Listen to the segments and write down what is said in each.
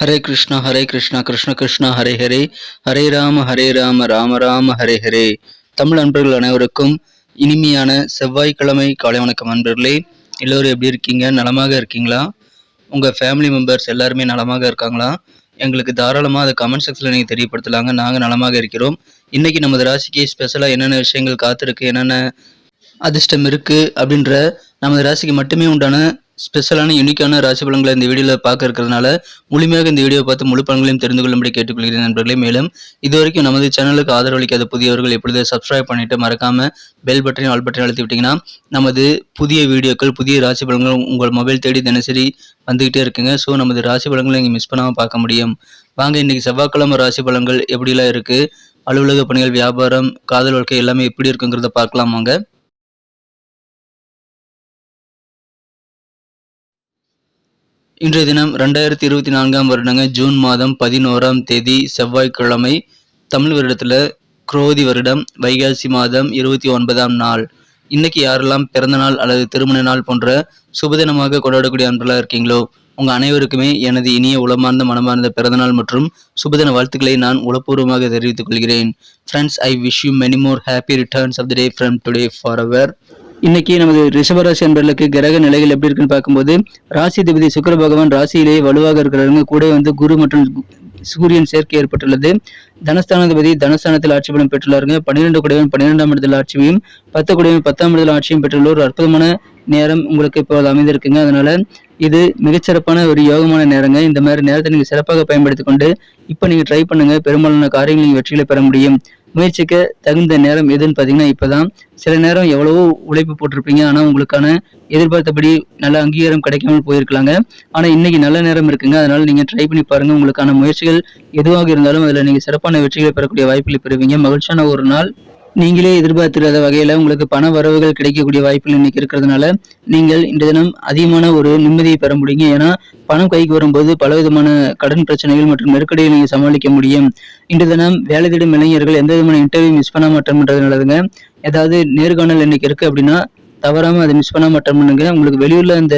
ஹரே கிருஷ்ணா ஹரே கிருஷ்ணா கிருஷ்ண கிருஷ்ணா ஹரே ஹரே. ஹரே ராம ஹரே ராம ராம ராம ஹரே ஹரே. தமிழ் அன்பர்கள் அனைவருக்கும் இனிமையான செவ்வாய்க்கிழமை காலை வணக்கம் அன்பர்களே. எல்லோரும் எப்படி இருக்கீங்க? நலமாக இருக்கீங்களா? உங்கள் ஃபேமிலி மெம்பர்ஸ் எல்லாருமே நலமாக இருக்காங்களா? எங்களுக்கு தாராளமாக அதை கமெண்ட் செக்ஷனில் நீங்கள் தெரியப்படுத்தலாங்க. நாங்கள் நலமாக இருக்கிறோம். இன்றைக்கி நமது ராசிக்கு ஸ்பெஷலாக என்னென்ன விஷயங்கள் காத்திருக்கு என்னென்ன அதிர்ஷ்டம் இருக்குது அப்படின்ற நமது ராசிக்கு மட்டுமே உண்டான ஸ்பெஷலான யூனிக்கான ராசி பலன்களை இந்த வீடியோவில் பார்க்க இருக்கிறதுனால முழுமையாக இந்த வீடியோ பார்த்து முழு பலன்களையும் தெரிந்து கொள்ளும்படி கேட்டுக்கொள்கிறேன் நண்பர்களே. மேலும் இதுவரைக்கும் நமது சேனலுக்கு ஆதரவளிக்காத புதியவர்கள் எப்பொழுது சப்ஸ்கிரைப் பண்ணிட்டு மறக்காம பெல் பட்டனையும் ஆல் பட்டனையும் அழுத்தி விட்டிங்கன்னா நமது புதிய வீடியோக்கள் புதிய ராசி பலன்கள் உங்கள் மொபைல் தேடி தினசரி வந்துக்கிட்டே இருக்குங்க. ஸோ நமது ராசி பலன்களை நீங்கள் மிஸ் பண்ணாமல் பார்க்க முடியும். வாங்க இன்றைக்கி செவ்வாய்க்கிழமை ராசி பலன்கள் எப்படிலாம் இருக்குது அலுவலக பணிகள் வியாபாரம் காதல் வாழ்க்கை எல்லாமே எப்படி இருக்குங்கிறத பார்க்கலாம் வாங்க. இன்றைய தினம் ரெண்டாயிரத்தி இருபத்தி நான்காம் வருடங்க ஜூன் மாதம் பதினோராம் தேதி செவ்வாய்க்கிழமை தமிழ் வருடத்தில் குரோதி வருடம் வைகாசி மாதம் இருபத்தி ஒன்பதாம் நாள். இன்னைக்கு யாரெல்லாம் பிறந்த நாள் அல்லது திருமண நாள் போன்ற சுபதினமாக கொண்டாடக்கூடிய அன்பர்களாக இருக்கீங்களோ உங்கள் அனைவருக்குமே எனது இனிய உளமார்ந்த மனமார்ந்த பிறந்தநாள் மற்றும் சுபதின வாழ்த்துக்களை நான் உளப்பூர்வமாக தெரிவித்துக் கொள்கிறேன். Friends I wish you many more happy returns of the day from today for our இன்னைக்கு நமது ரிஷபராசி அன்பர்களுக்கு கிரக நிலைகள் எப்படி இருக்குன்னு பார்க்கும்போது ராசி திபதி சுக்கர பகவான் ராசியிலேயே வலுவாக இருக்கிறவங்க கூட வந்து குரு மற்றும் சூரியன் சேர்க்கை ஏற்பட்டுள்ளது. தனஸ்தானாதிபதி தனஸ்தானத்தில் ஆட்சி பலம் பெற்றுள்ளாருங்க பன்னிரெண்டு குடையும் பன்னிரெண்டாம் இடத்தில் ஆட்சியும் பத்து குடையும் பத்தாம் இடத்தில் ஆட்சியும் பெற்றுள்ள ஒரு அற்புதமான நேரம் உங்களுக்கு இப்போது அமைந்திருக்குங்க. அதனால இது மிகச்சிறப்பான ஒரு யோகமான நேரங்க. இந்த மாதிரி நேரத்தை நீங்க சிறப்பாக பயன்படுத்தி கொண்டு இப்போ நீங்க ட்ரை பண்ணுங்க. பெரும்பாலான காரியங்கள் நீங்கள் வெற்றிகளை பெற முடியும். முயற்சிக்க தகுந்த நேரம் எதுன்னு பார்த்தீங்கன்னா இப்போதான் சில நேரம் எவ்வளவோ உழைப்பு போட்டிருப்பீங்க. ஆனால் உங்களுக்கான எதிர்பார்த்தபடி நல்ல அங்கீகாரம் கிடைக்காமல் போயிருக்கலாங்க. ஆனால் இன்னைக்கு நல்ல நேரம் இருக்குங்க. அதனால் நீங்கள் ட்ரை பண்ணி பாருங்கள் உங்களுக்கான முயற்சிகள் எதுவாக இருந்தாலும் அதில் நீங்கள் சிறப்பான வெற்றிகளை பெறக்கூடிய வாய்ப்புகளை பெறுவீங்க. மகிழ்ச்சியான ஒரு நாள். நீங்களே எதிர்பார்த்திராத வகையில் உங்களுக்கு பண வரவுகள் கிடைக்கக்கூடிய வாய்ப்புகள் இன்னைக்கு இருக்கிறதுனால நீங்கள் இந்த தினம் அதிகமான ஒரு நிம்மதியை பெற முடியுங்க. ஏன்னா பணம் கைக்கு வரும்போது பல விதமான கடன் பிரச்சனைகள் மற்றும் நெருக்கடியை நீங்கள் சமாளிக்க முடியும். இன்று தினம் வேலை தேடும் இளைஞர்கள் எந்த விதமான இன்டர்வியூ மிஸ் பண்ண மாட்டோம்ன்றது நல்லதுங்க. ஏதாவது நேர்காணல் இன்னைக்கு இருக்கு அப்படின்னா தவறாம அதை மிஸ் பண்ணாம அட்டன் பண்ணுங்க. உங்களுக்கு வெளியூர்ல அந்த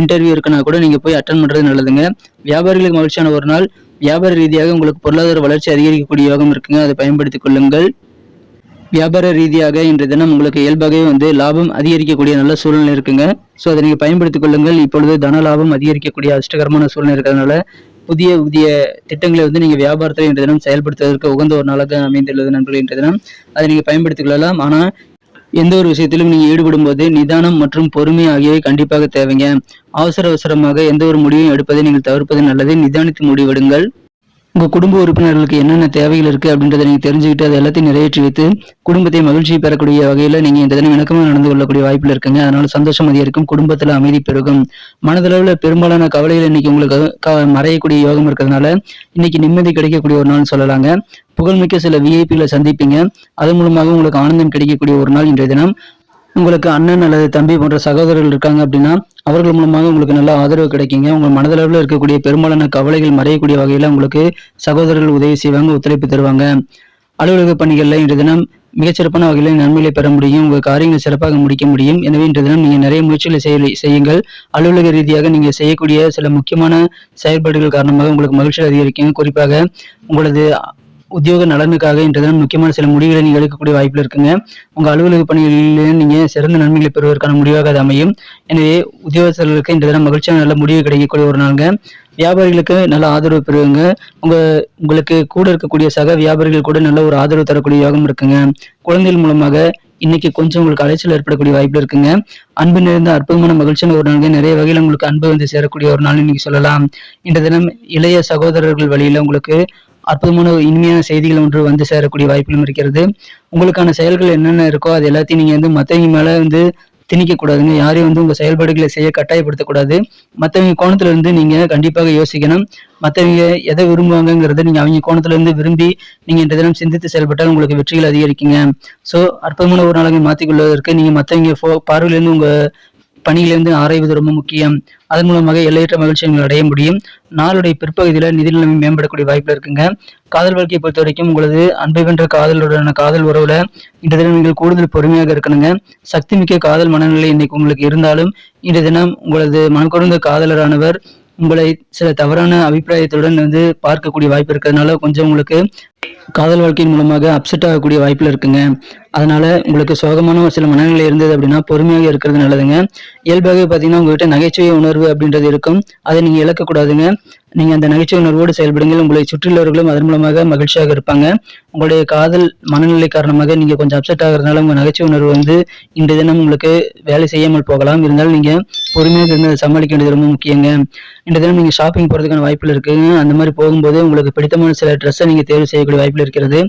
இன்டர்வியூ இருக்குன்னா கூட நீங்க போய் அட்டன் பண்றது நல்லதுங்க. வியாபாரிகளுக்கு மகிழ்ச்சியான ஒரு நாள். வியாபார ரீதியாக உங்களுக்கு பொருளாதார வளர்ச்சி அதிகரிக்கக்கூடிய யோகம் இருக்குங்க. அதை பயன்படுத்திக் கொள்ளுங்கள். வியாபார ரீதியாக இன்றைய தினம் உங்களுக்கு இயல்பாகவே வந்து லாபம் அதிகரிக்கக்கூடிய நல்ல சூழ்நிலை இருக்குங்க. ஸோ அதை நீங்கள் பயன்படுத்திக் கொள்ளுங்கள். இப்பொழுது தன லாபம் அதிகரிக்கக்கூடிய அஷ்டகரமான சூழ்நிலை இருக்கிறதுனால புதிய புதிய திட்டங்களை வந்து நீங்கள் வியாபாரத்தில் இன்றைய தினம் செயல்படுத்துவதற்கு உகந்த ஒரு நாளாக அமைந்துள்ளது நண்பர்கள் இன்றைய தினம். அதை நீங்கள் பயன்படுத்திக் கொள்ளலாம். ஆனால் எந்த ஒரு விஷயத்திலும் நீங்கள் ஈடுபடும் போது நிதானம் மற்றும் பொறுமை ஆகியவை கண்டிப்பாக தேவைங்க. அவசர அவசரமாக எந்த ஒரு முடிவையும் எடுப்பதை நீங்கள் தவிர்ப்பது நல்லது. நிதானித்து முடிவெடுங்கள். உங்க குடும்ப உறுப்பினர்களுக்கு என்னென்ன தேவைகள் இருக்கு அப்படின்றத நீங்க தெரிஞ்சுக்கிட்டு அதை எல்லாத்தையும் நிறைவேற்றி வைத்து குடும்பத்தை மகிழ்ச்சி பெறக்கூடிய வகையில் நீங்க இந்த தினம் இணக்கமாக நடந்து கொள்ளக்கூடிய வாய்ப்பில் இருக்குங்க. அதனால சந்தோஷம் அதிகரிக்கும் குடும்பத்துல அமைதி பெருகும். மனதளவுல பெரும்பாலான கவலைகள் இன்னைக்கு உங்களுக்கு மறையக்கூடிய யோகம் இருக்கிறதுனால இன்னைக்கு நிம்மதி கிடைக்கக்கூடிய ஒரு நாள் சொல்லலாங்க. புகழ்மிக்க சில விஐபிகளை சந்திப்பீங்க. அது மூலமாக உங்களுக்கு ஆனந்தம் கிடைக்கக்கூடிய ஒரு நாள் இன்றைய தினம். உங்களுக்கு அண்ணன் அல்லது தம்பி போன்ற சகோதரர்கள் இருக்காங்க அப்படின்னா அவர்கள் மூலமாக உங்களுக்கு நல்ல ஆதரவு கிடைக்குங்க. உங்கள் மனதளவில் இருக்கக்கூடிய பெரும்பாலான கவலைகள் மறையக்கூடிய வகையில் உங்களுக்கு சகோதரர்கள் உதவி செய்வாங்க ஒத்துழைப்பு தருவாங்க. அலுவலக பணிகளில் இன்று தினம் மிகச்சிறப்பான வகையில் நன்மைகளை பெற முடியும் உங்கள் காரியங்களை சிறப்பாக முடிக்க முடியும். எனவே இன்று தினம் நீங்கள் நிறைய முயற்சிகளை செய்ய செய்யுங்கள். அலுவலக ரீதியாக நீங்கள் செய்யக்கூடிய சில முக்கியமான செயல்பாடுகள் காரணமாக உங்களுக்கு மகிழ்ச்சி அதிகரிக்கும். குறிப்பாக உங்களது உத்தியோக நலனுக்காக இன்றைய தினம் முக்கியமான சில முடிவுகளை நீங்கள் எடுக்கக்கூடிய வாய்ப்பில் இருக்குங்க. உங்கள் அலுவலக பணிகளில் நீங்கள் சிறந்த நன்மைகளை பெறுவதற்கான முடிவாக அது அமையும். எனவே உத்தியோகஸ்தர்களுக்கு இன்றைய தினம் மகிழ்ச்சியான நல்ல முடிவு கிடைக்கக்கூடிய ஒரு நாளுங்க. வியாபாரிகளுக்கு நல்ல ஆதரவு பெறுவீங்க. உங்க உங்களுக்கு கூட இருக்கக்கூடிய சக வியாபாரிகள் கூட நல்ல ஒரு ஆதரவு தரக்கூடிய யோகம் இருக்குங்க. குழந்தைகள் மூலமாக இன்னைக்கு கொஞ்சம் உங்களுக்கு அலைச்சல் ஏற்படக்கூடிய வாய்ப்பு இருக்குங்க. அன்பு நிறைந்த அற்புதமான மகிழ்ச்சியான ஒரு நாள் நிறைய வகையில் உங்களுக்கு அன்பு வந்து சேரக்கூடிய ஒரு நாள் இன்னைக்கு சொல்லலாம். இந்த தினம் இளைய சகோதரர்கள் வழியில உங்களுக்கு அற்புதமான இனிமையான செய்திகள் ஒன்று வந்து சேரக்கூடிய வாய்ப்புகளும் இருக்கிறது. உங்களுக்கான செயல்கள் என்னென்ன இருக்கோ அது எல்லாத்தையும் நீங்க வந்து மற்றவங்க மேல வந்து திணிக்க கூடாதுங்க. யாரையும் வந்து உங்க செயல்பாடுகளை செய்ய கட்டாயப்படுத்தக்கூடாது மற்றவங்க கோணத்துல இருந்து நீங்க கண்டிப்பாக யோசிக்கணும். மற்றவங்க எதை விரும்புவாங்கிறத நீங்க அவங்க கோணத்துல இருந்து விரும்பி நீங்க இந்த தினம் சிந்தித்து செயல்பட்டால் உங்களுக்கு வெற்றிகள் அதிகரிக்குங்க. ஸோ அற்புதமான ஒரு நாளை மாற்றிக்கொள்வதற்கு நீங்க மற்றவங்க பார்வையிலிருந்து உங்க பணியிலிருந்து ஆராய்வது ரொம்ப முக்கியம். அதன் மூலமாக எல்லையற்ற மகிழ்ச்சி நீங்கள் அடைய முடியும். நாளுடைய பிற்பகுதியில் நிதி நிலைமை மேம்படக்கூடிய வாய்ப்புல இருக்குங்க. காதல் வாழ்க்கையை பொறுத்த வரைக்கும் உங்களது அன்பை வென்ற காதலுடனான காதல் உறவுல இந்த தினம் நீங்கள் கூடுதல் பொறுமையாக இருக்கணுங்க. சக்தி மிக்க காதல் மனநிலை இன்னைக்கு உங்களுக்கு இருந்தாலும் இன்றைய தினம் உங்களது மனக்குறந்த காதலரானவர் உங்களை சில தவறான அபிப்பிராயத்துடன் வந்து பார்க்கக்கூடிய வாய்ப்பு இருக்கிறதுனால கொஞ்சம் உங்களுக்கு காதல் வாழ்க்கையின் மூலமாக அப்செட் ஆகக்கூடிய வாய்ப்பில் இருக்குங்க. அதனால உங்களுக்கு சோகமான ஒரு சில மனநிலை இருந்தது அப்படின்னா பொறுமையாக இருக்கிறது நல்லதுங்க. இயல்பாகவே பார்த்தீங்கன்னா உங்ககிட்ட நகைச்சுவை உணர்வு அப்படின்றது இருக்கும். அதை நீங்கள் இழக்கக்கூடாதுங்க. நீங்கள் அந்த நகைச்சுவை உணர்வோடு செயல்படுங்கள். உங்களை சுற்றியுள்ளவர்களும் அதன் மூலமாக மகிழ்ச்சியாக இருப்பாங்க. உங்களுடைய காதல் மனநிலை காரணமாக நீங்கள் கொஞ்சம் அப்செட் ஆகிறதுனால உங்கள் நகைச்சுவை உணர்வு வந்து இன்றைய தினம் உங்களுக்கு வேலை செய்யாமல் போகலாம். இருந்தாலும் நீங்கள் பொறுமையாக இருந்து சமாளிக்க வேண்டியது ரொம்ப முக்கியங்க. இன்றைய தினம் நீங்கள் ஷாப்பிங் போறதுக்கான வாய்ப்பில் இருக்குங்க. அந்த மாதிரி போகும்போது உங்களுக்கு பிடித்தமான சில ட்ரெஸ்ஸை நீங்கள் தேர்வு செய்யக்கூடிய வாய்ப்பில் இருக்கிறது.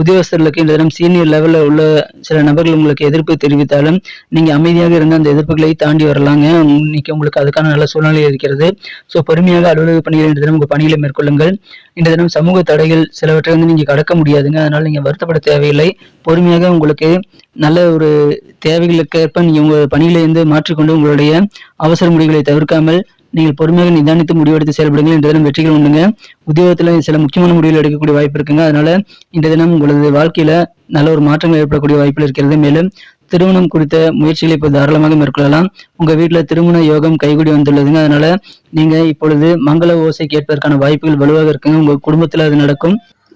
உத்தியோகஸ்தர்களுக்கு இந்த தினம் சீனியர் லெவலில் உள்ள சில நபர்கள் உங்களுக்கு எதிர்ப்பு தெரிவித்தாலும் நீங்க அமைதியாக இருந்து அந்த எதிர்ப்புகளை தாண்டி வரலாங்க. இன்னைக்கு உங்களுக்கு அதுக்கான நல்ல சூழ்நிலை இருக்கிறது. ஸோ பொறுமையாக அலுவலக பணிகள் இன்று தினம் உங்கள் பணிகளை மேற்கொள்ளுங்கள். இன்று தினம் சமூக தடைகள் சிலவற்றை வந்து நீங்க கடக்க முடியாதுங்க. அதனால நீங்க வருத்தப்பட தேவையில்லை. பொறுமையாக உங்களுக்கு நல்ல ஒரு தேவைகளுக்கேற்ப நீங்க உங்கள் பணிகளை வந்து மாற்றிக்கொண்டு உங்களுடைய அவசர முடிவுகளை தவிர்க்காமல் நீங்கள் பொறுமையாக நிதானித்து முடிவெடுத்து செயல்படுங்கள். இந்த தினம் வெற்றிகள் உண்டுங்க. உத்தியோகத்தில் சில முக்கியமான முடிவுகள் எடுக்கக்கூடிய வாய்ப்பு இருக்குங்க. அதனால இந்த தினம் உங்களது வாழ்க்கையில நல்ல ஒரு மாற்றங்கள் ஏற்படக்கூடிய வாய்ப்புகள் இருக்கிறது. மேலும் திருமணம் குறித்த முயற்சிகளை இப்போ தாராளமாக மேற்கொள்ளலாம். உங்க வீட்டில் திருமண யோகம் கைகூடி வந்துள்ளதுங்க. அதனால நீங்க இப்பொழுது மங்கள ஓசை கேட்பதற்கான வாய்ப்புகள் வலுவாக இருக்குங்க. உங்க குடும்பத்தில் அது நடக்கும்.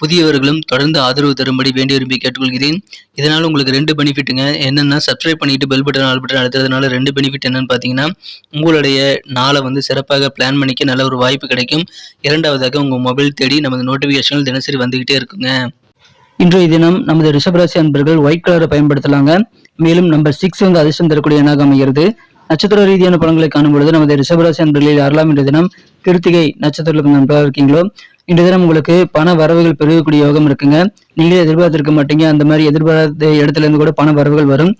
புதியவர்களும் தொடர்ந்து ஆதரவு தரும்படி வேண்டி விரும்பி கேட்டுக்கொள்கிறேன். இதனால் உங்களுக்கு ரெண்டு பெனிஃபிட்டுங்க. என்னென்னா சப்ஸ்கிரைப் பண்ணிட்டு பெல் பட்டன் ஆல் பட்டன் அழுத்துறதுனால ரெண்டு பெனிஃபிட் என்னன்னு பார்த்தீங்கன்னா உங்களுடைய நாளை வந்து சிறப்பாக பிளான் பண்ணிக்க நல்ல ஒரு வாய்ப்பு கிடைக்கும். இரண்டாவதாக உங்கள் மொபைல் தேடி நமது நோட்டிஃபிகேஷன்கள் தினசரி வந்துகிட்டே இருக்குங்க. இன்றைய தினம் நமது ரிஷபராசி அன்பர்கள் ஒயிட் கலரை பயன்படுத்தலாங்க. மேலும் நம்பர் சிக்ஸ் வந்து அதிர்ஷ்டம் தரக்கூடிய எண்ணாக அமைகிறது. நட்சத்திர ரீதியான பலன்களை காணும் பொழுது நமது ரிஷபராசி அன்பர்களில் யாரெல்லாம் இன்றைய தினம் கிருத்திகை நட்சத்திரத்துக்கு நண்பராக இருக்கீங்களோ இன்று தினம் உங்களுக்கு பண வரவுகள் பெருகக்கூடிய யோகம் இருக்குங்க. நீங்களே எதிர்பார்த்திருக்க மாட்டீங்க. அந்த மாதிரி எதிர்பார்த்த இடத்துல இருந்து கூட பண வரவுகள் வரும்.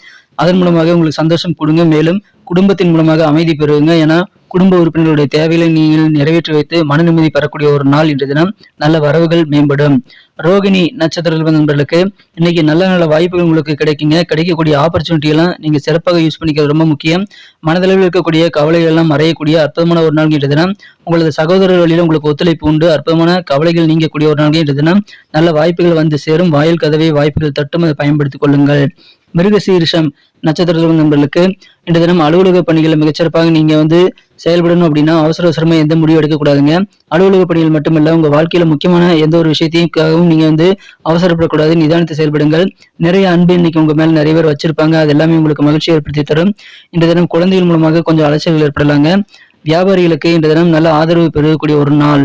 அதன் மூலமாக உங்களுக்கு சந்தோஷம் கொடுங்க. மேலும் குடும்பத்தின் மூலமாக அமைதி பெறுவீங்க ஏன்னா குடும்ப உறுப்பினர்களுடைய தேவைகளை நீங்கள் நிறைவேற்றி வைத்து மன நிம்மதி பெறக்கூடிய ஒரு நாள் இன்று தினம். நல்ல வரவுகள் மேம்படும். ரோகிணி நட்சத்திரத்தில் நண்பர்களுக்கு இன்னைக்கு நல்ல நல்ல வாய்ப்புகள் உங்களுக்கு கிடைக்குங்க. கிடைக்கக்கூடிய ஆப்பர்ச்சுனிட்டி எல்லாம் நீங்க சிறப்பாக யூஸ் பண்ணிக்கிறது ரொம்ப முக்கியம். மனதளவில் இருக்கக்கூடிய கவலைகள் எல்லாம் மறையக்கூடிய அற்புதமான ஒரு நாள் இன்றைய தினம். உங்களது சகோதரர் வழியில் உங்களுக்கு ஒத்துழைப்பு உண்டு. அற்புதமான கவலைகள் நீங்கக்கூடிய ஒரு நாள் இன்றைய தினம். நல்ல வாய்ப்புகள் வந்து சேரும். வாயில் கதவை வாய்ப்புகள் தட்டும். அதை பயன்படுத்திக் கொள்ளுங்கள். மிருகசீரிஷம் நட்சத்திரத்தில் நண்பர்களுக்கு இன்று தினம் அலுவலக பணிகளை மிகச்சிறப்பாக நீங்க வந்து செயல்படணும் அப்படின்னா அவசர அவசரமா எந்த முடிவும் எடுக்கக்கூடாதுங்க அலுவலக பணிகள் மட்டுமல்ல உங்க வாழ்க்கையில முக்கியமான எந்த ஒரு விஷயத்தையும் நீங்க வந்து அவசரப்படக்கூடாது நிதானித்து செயல்படுங்கள். நிறைய அன்பு இன்னைக்கு உங்க மேல நிறைய பேர் வச்சிருப்பாங்க. அது எல்லாமே உங்களுக்கு மகிழ்ச்சி ஏற்படுத்தி தரும். இந்த தினம் குழந்தைகள் மூலமாக கொஞ்சம் அலைச்சல்கள் ஏற்படலாங்க. வியாபாரிகளுக்கு இந்த தினம் நல்ல ஆதரவு பெறக்கூடிய ஒரு நாள்.